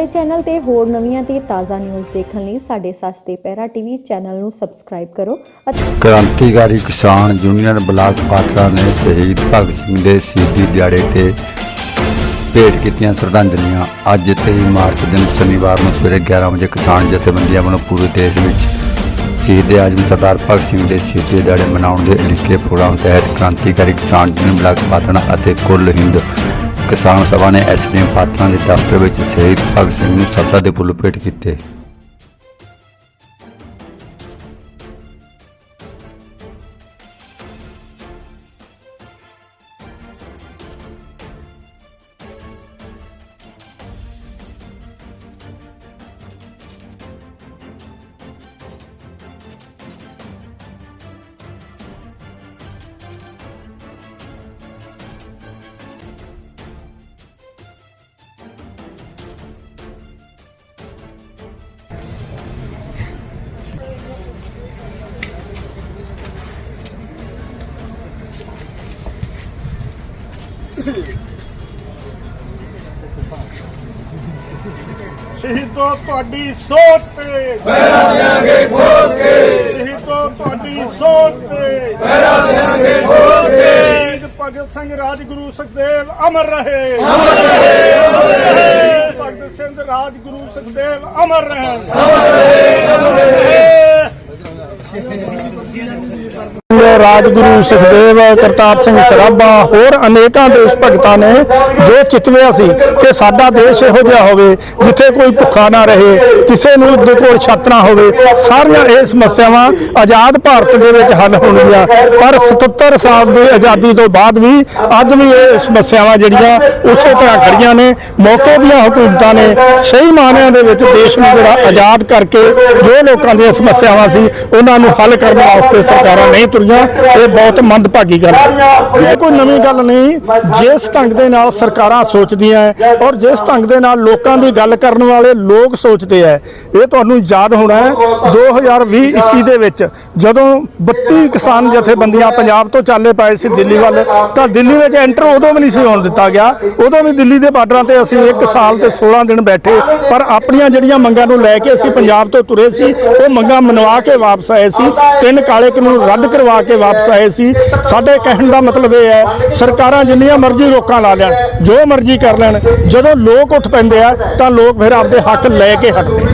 ਸਾਡੇ ਚੈਨਲ ਤੇ ਹੋਰ ਨਵੀਆਂ ਤੇ ਤਾਜ਼ਾ ਨਿਊਜ਼ ਦੇਖਣ ਲਈ ਸਾਡੇ ਸੱਚ ਤੇ ਪਹਿਰਾ ਟੀਵੀ ਚੈਨਲ ਨੂੰ ਸਬਸਕ੍ਰਾਈਬ ਕਰੋ ਅਤੇ ਕ੍ਰਾਂਤੀਕਾਰੀ ਕਿਸਾਨ ਯੂਨੀਅਨ ਬਲਾਕ ਪਾਤਰਾ ਨੇ ਸ਼ਹੀਦ ਭਗਤ ਸਿੰਘ ਦੇ ਸ਼ਹੀਦੀ ਦਿਹਾੜੇ ਤੇ ਭੇਟ ਕੀਤੀਆਂ ਸ਼ਰਧਾਂਜਲੀਆਂ। ਅੱਜ 23 ਮਾਰਚ ਦਿਨ ਸ਼ਨੀਵਾਰ ਨੂੰ ਸਵੇਰੇ 11 ਵਜੇ ਕਿਸਾਨ ਜਥੇਬੰਦੀਆਂ ਵੱਲੋਂ ਪੂਰੇ ਦੇਸ਼ ਵਿੱਚ ਸ਼ਹੀਦ ਆਜਮ ਸਰਦਾਰ ਭਗਤ ਸਿੰਘ ਦੇ ਸ਼ਹੀਦੀ ਦਿਹਾੜੇ ਮਨਾਉਣ ਦੇ ਇਲੀਕੇ ਪ੍ਰੋਗਰਾਮ ਤਹਿਤ ਕ੍ਰਾਂਤੀਕਾਰੀ ਕਿਸਾਨ ਯੂਨੀਅਨ ਬਲਾਕ ਪਾਤੜਾ ਅਤੇ ਕੁੱਲ ਹਿੰਦ ਕਿਸਾਨ ਸਭਾ ਨੇ ਐਸਡੀਐਮ ਪਾਤੜਾ ਦੇ ਦਫ਼ਤਰ ਵਿੱਚ ਸ਼ਹੀਦ ਭਗਤ ਸਿੰਘ ਨੂੰ ਸ਼ਰਧਾ ਦੇ ਫੁੱਲ ਭੇਟ ਕੀਤੇ। ਸ਼ਹੀਦੋ ਤੁਹਾਡੀ ਸੋਚ ਤੇ। ਪਹਿਰਾ ਦੇਾਂਗੇ ਠੋਕ ਕੇ। ਸ਼ਹੀਦੋ ਤੁਹਾਡੀ ਸੋਚ ਤੇ। ਪਹਿਰਾ ਦੇਾਂਗੇ ਠੋਕ ਕੇ। ਸ਼ਹੀਦ ਭਗਤ ਸਿੰਘ ਰਾਜਗੁਰੂ ਸੁਖਦੇਵ ਅਮਰ ਰਹੇ। ਅਮਰ ਰਹੇ ਅਮਰ ਰਹੇ। ਭਗਤ ਸਿੰਘ ਰਾਜਗੁਰੂ ਸੁਖਦੇਵ ਅਮਰ ਰਹੇ ਅਮਰ ਰਹੇ। ਅਮਰ ਰਹੇ। ਰਾਜਗੁਰੂ ਸੁਖਦੇਵ, ਕਰਤਾਰ ਸਿੰਘ ਸਰਾਭਾ, ਹੋਰ ਅਨੇਕਾਂ ਦੇਸ਼ ਭਗਤਾਂ ਨੇ ਜੋ ਚਿਤਵਿਆ ਸੀ ਕਿ ਸਾਡਾ ਦੇਸ਼ ਇਹੋ ਜਿਹਾ ਹੋਵੇ, ਜਿੱਥੇ ਕੋਈ ਭੁੱਖਾ ਨਾ ਰਹੇ, ਕਿਸੇ ਨੂੰ ਦੇ ਕੋਲ ਛੱਤ ਨਾ ਹੋਵੇ। ਸਾਰੀਆਂ ਇਹ ਸਮੱਸਿਆਵਾਂ ਆਜ਼ਾਦ ਭਾਰਤ ਦੇ ਵਿੱਚ ਹੱਲ ਹੋਣਗੀਆਂ। ਪਰ 77 ਸਾਲ ਦੀ ਆਜ਼ਾਦੀ ਤੋਂ ਬਾਅਦ ਵੀ ਅੱਜ ਵੀ ਇਹ ਸਮੱਸਿਆਵਾਂ ਜਿਹੜੀਆਂ ਉਸੇ ਤਰ੍ਹਾਂ ਖੜੀਆਂ ਨੇ। ਮੌਕੇ ਦੀਆਂ ਹਕੂਮਤਾਂ ਨੇ ਸਹੀ ਮਾਅਨਿਆਂ ਦੇ ਵਿੱਚ ਦੇਸ਼ ਨੂੰ ਜਿਹੜਾ ਆਜ਼ਾਦ ਕਰਕੇ ਜੋ ਲੋਕਾਂ ਦੀਆਂ ਸਮੱਸਿਆਵਾਂ ਸੀ, ਉਹਨਾਂ ਨੂੰ ਹੱਲ ਕਰਨ ਵਾਸਤੇ ਸਰਕਾਰਾਂ ਨਹੀਂ ਤੁਰੀਆਂ। ਇਹ ਬਹੁਤ ਮੰਦਭਾਗੀ ਗੱਲ ਹੈ। ਇਹ ਕੋਈ ਨਵੀਂ ਗੱਲ ਨਹੀਂ। ਜਿਸ ਢੰਗ ਦੇ ਨਾਲ ਸਰਕਾਰਾਂ ਸੋਚਦੀਆਂ ਹੈ ਔਰ ਜਿਸ ਢੰਗ ਦੇ ਨਾਲ ਲੋਕਾਂ ਦੀ ਗੱਲ ਕਰਨ ਵਾਲੇ ਲੋਕ ਸੋਚਦੇ ਹੈ ਇਹ ਤੁਹਾਨੂੰ ਯਾਦ ਹੋਣਾ ਹੈ 2020-21 ਦੇ ਵਿੱਚ ਜਦੋਂ 32 ਕਿਸਾਨ ਜਥੇਬੰਦੀਆਂ ਪੰਜਾਬ ਤੋਂ ਚਾਲੇ ਪਾਏ ਸੀ ਦਿੱਲੀ ਵੱਲ ਤਾਂ ਦਿੱਲੀ ਵਿੱਚ ਐਂਟਰ ਉਦੋਂ ਵੀ ਨਹੀਂ ਸੀ ਹੋਣ ਦਿੱਤਾ ਗਿਆ। ਉਦੋਂ ਵੀ ਦਿੱਲੀ ਦੇ ਬਾਰਡਰਾਂ ਤੇ ਅਸੀਂ 1 ਸਾਲ ਤੇ 16 ਦਿਨ ਬੈਠੇ ਪਰ ਆਪਣੀਆਂ ਜਿਹੜੀਆਂ ਮੰਗਾਂ ਨੂੰ ਲੈ ਕੇ ਅਸੀਂ ਪੰਜਾਬ ਤੋਂ ਤੁਰੇ ਸੀ ਉਹ ਮੰਗਾਂ ਮਨਵਾ ਕੇ ਵਾਪਸ ਆਏ ਸੀ। ਤਿੰਨ ਕਾਲੇ ਕਾਨੂੰਨ ਰੱਦ ਕਰਵਾ ਕੇ ਵਾਪਸ ਆਏ ਸੀ। ਸਾਡੇ ਕਹਿਣ ਦਾ ਮਤਲਬ ਇਹ ਹੈ, ਸਰਕਾਰਾਂ ਜਿੰਨੀਆਂ ਮਰਜ਼ੀ ਰੋਕਾਂ ਲਾ ਲੈਣ, ਜੋ ਮਰਜ਼ੀ ਕਰ ਲੈਣ, ਜਦੋਂ ਲੋਕ ਉੱਠ ਪੈਂਦੇ ਆ, ਤਾਂ ਲੋਕ ਫਿਰ ਆਪਦੇ ਹੱਕ ਲੈ ਕੇ ਹਟਦੇ